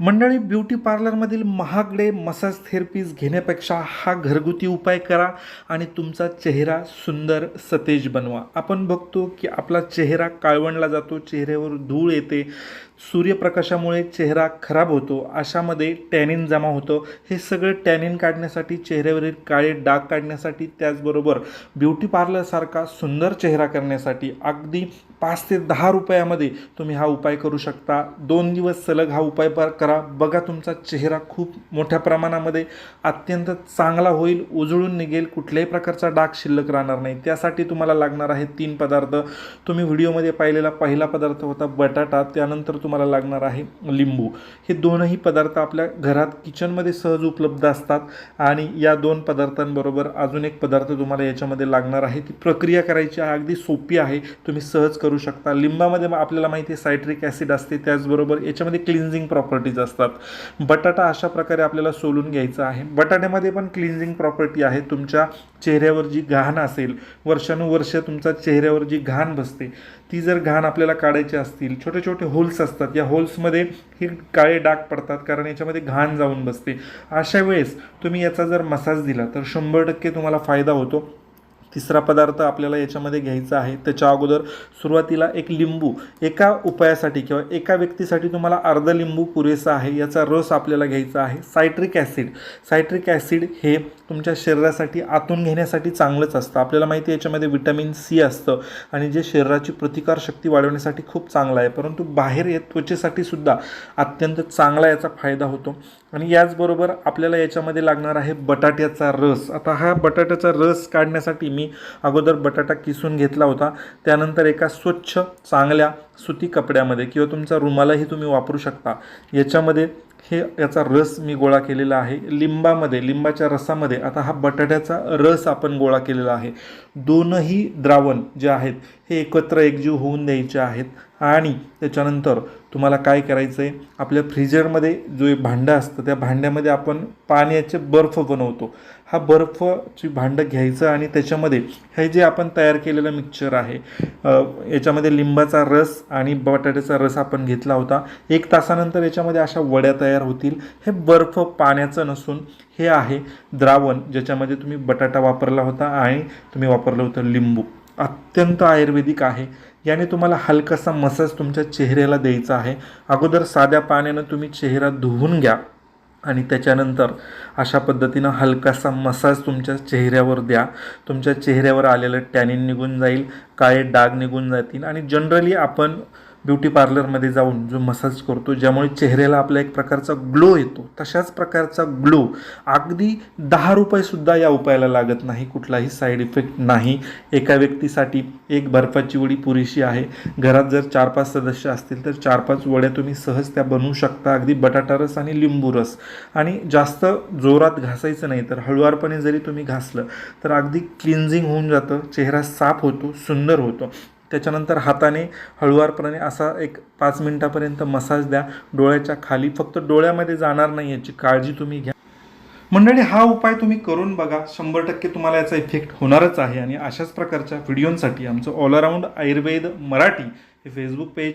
मंडळी ब्युटी पार्लरमधील महागडे massage therapies घेण्यापेक्षा हा घरगुती उपाय करा आणि तुमचा चेहरा सुंदर सतेज बनवा. आपण बघतो की आपला चेहरा काळवणला जातो चेहऱ्यावर धूळ येते. सूर्यप्रकाशामुळे चेहरा खराब होतो अशामध्ये टॅनिन जमा होतं. हे सगळं टॅनिन काढण्यासाठी चेहऱ्यावरील काळे डाग काढण्यासाठी त्याचबरोबर ब्युटी पार्लरसारखा सुंदर चेहरा करण्यासाठी अगदी पाच ते दहा रुपयामध्ये तुम्ही हा उपाय करू शकता. दोन दिवस सलग हा उपाय पार करा. बघा तुमचा चेहरा खूप मोठ्या प्रमाणामध्ये अत्यंत चांगला होईल. उजळून निघेल. कुठल्याही प्रकारचा डाग शिल्लक राहणार नाही. त्यासाठी तुम्हाला लागणार आहे तीन पदार्थ. तुम्ही व्हिडिओमध्ये पाहिलेला पहिला पदार्थ होता बटाटा. त्यानंतर तुम्हाला लागणार आहे लिंबू. हे दोनही पदार्थ आपल्या घरात किचनमध्ये सहज उपलब्ध असतात आणि या दोन पदार्थांबरोबर अजून एक पदार्थ तुम्हाला याच्यामध्ये लागणार आहे. ती प्रक्रिया करायची आहे अगदी सोपी आहे. तुम्ही सहज करू शकता. लिंबामध्ये आपल्याला माहिती आहे सायट्रिक ॲसिड असते. त्याचबरोबर याच्यामध्ये क्लिन्झिंग प्रॉपर्टीज असतात. बटाटा अशा प्रकारे आपल्याला सोलून घ्यायचा आहे. बटाट्यामध्ये पण क्लिन्झिंग प्रॉपर्टी आहे. तुमच्या चेहऱ्यावर जी घाण असेल वर्षानुवर्ष तुमचा चेहऱ्यावर जी घाण बसते ती जर घाण आपल्याला काढायची असतील छोटे छोटे होल्स असतात या होल्समध्ये हे काळे डाग पडतात कारण याच्यामध्ये घाण जाऊन बसते. अशा वेळेस तुम्ही याचा जर मसाज दिला तर शंभर टक्के तुम्हाला फायदा होतो. तिसरा पदार्थ आपल्याला याच्यामध्ये घ्यायचा आहे. त्याच्या अगोदर सुरुवातीला एक लिंबू एका उपायासाठी किंवा एका व्यक्तीसाठी तुम्हाला अर्धा लिंबू पुरेसा आहे याचा रस आपल्याला घ्यायचा आहे. सायट्रिक ॲसिड सायट्रिक ॲसिड हे तुमच्या शरीरासाठी आतून घेण्यासाठी चांगलंच असतं. आपल्याला माहिती आहे याच्यामध्ये विटॅमिन सी असतं आणि जे शरीराची प्रतिकारशक्ती वाढवण्यासाठी खूप चांगलं आहे. परंतु बाहेर या त्वचेसाठी सुद्धा अत्यंत चांगला याचा फायदा होतो. आणि याचबरोबर आपल्याला याच्यामध्ये लागणार आहे बटाट्याचा रस. आता हा बटाट्याचा रस काढण्यासाठी मी अगोदर बटाटा किसून घेतला होता. त्यानंतर एका स्वच्छ चांगल्या सुती कपड्यामध्ये किंवा तुमचा रुमालाही तुम्ही वापरू शकता. याच्यामध्ये हे याचा रस मी गोळा केलेला आहे. लिंबामध्ये लिंबाच्या रसामध्ये आता हा बटाट्याचा रस आपण गोळा केलेला आहे. दोनही द्रावण जे आहेत हे एकत्र एकजीव होऊन द्यायचे आहेत आणि त्याच्यानंतर तुम्हाला काय करायचं आहे आपल्या फ्रीजरमध्ये जो एक भांडं असतं त्या भांड्यामध्ये आपण पाण्याचे बर्फ बनवतो. हा बर्फची भांडं घ्यायचं आणि त्याच्यामध्ये हे जे आपण तयार केलेलं मिक्सचर आहे याच्यामध्ये लिंबाचा रस आणि बटाट्याचा रस आपण घेतला होता. एक तासानंतर याच्यामध्ये अशा वड्या तयार होतील. हे बर्फ पाण्याचं नसून हे आहे द्रावण ज्याच्यामध्ये तुम्ही बटाटा वापरला होता आणि तुम्ही वापरलं होतं लिंबू. अत्यंत आयुर्वेदिक आहे. याने तुम्हाला हलकासा मसाज तुमच्या चेहऱ्याला द्यायचा आहे. अगोदर साध्या पाण्यानं तुम्ही चेहरा धुवून घ्या आणि त्याच्यानंतर अशा पद्धतीनं हलकासा मसाज तुमच्या चेहऱ्यावर द्या. तुमच्या चेहऱ्यावर आलेलं टॅनिन निघून जाईल काळे डाग निघून जातील आणि जनरली आपण ब्युटी पार्लरमध्ये जाऊन जो मसाज करतो ज्यामुळे चेहऱ्याला आपला एक प्रकारचा ग्लो येतो. तशाच प्रकारचा ग्लो अगदी दहा रुपयेसुद्धा या उपायाला लागत नाही. कुठलाही साईड इफेक्ट नाही. एका व्यक्तीसाठी एक बर्फाची वडी पुरेशी आहे. घरात जर चार पाच सदस्य असतील तर चार पाच वड्या तुम्ही सहज त्या बनवू शकता. अगदी बटाटा रस आणि लिंबू रस. आणि जास्त जोरात घासायचं नाही तर हळुवारपणे जरी तुम्ही घासलं तर अगदी क्लिन्झिंग होऊन जातं. चेहरा साफ होतो सुंदर होतो. त्याच्यानंतर हाताने हळुवारपणे असा एक पाच मिनटापर्यंत मसाज द्या. डोळ्याच्या खाली फक्त डोळ्यामध्ये जाणार नाही याची काळजी तुम्ही घ्या. मंडळी हा उपाय तुम्ही करून बघा. शंभर टक्के तुम्हाला याचा इफेक्ट होणारच आहे. आणि अशाच प्रकारच्या व्हिडिओंसाठी आमचं ऑल अराऊंड आयुर्वेद मराठी हे फेसबुक पेज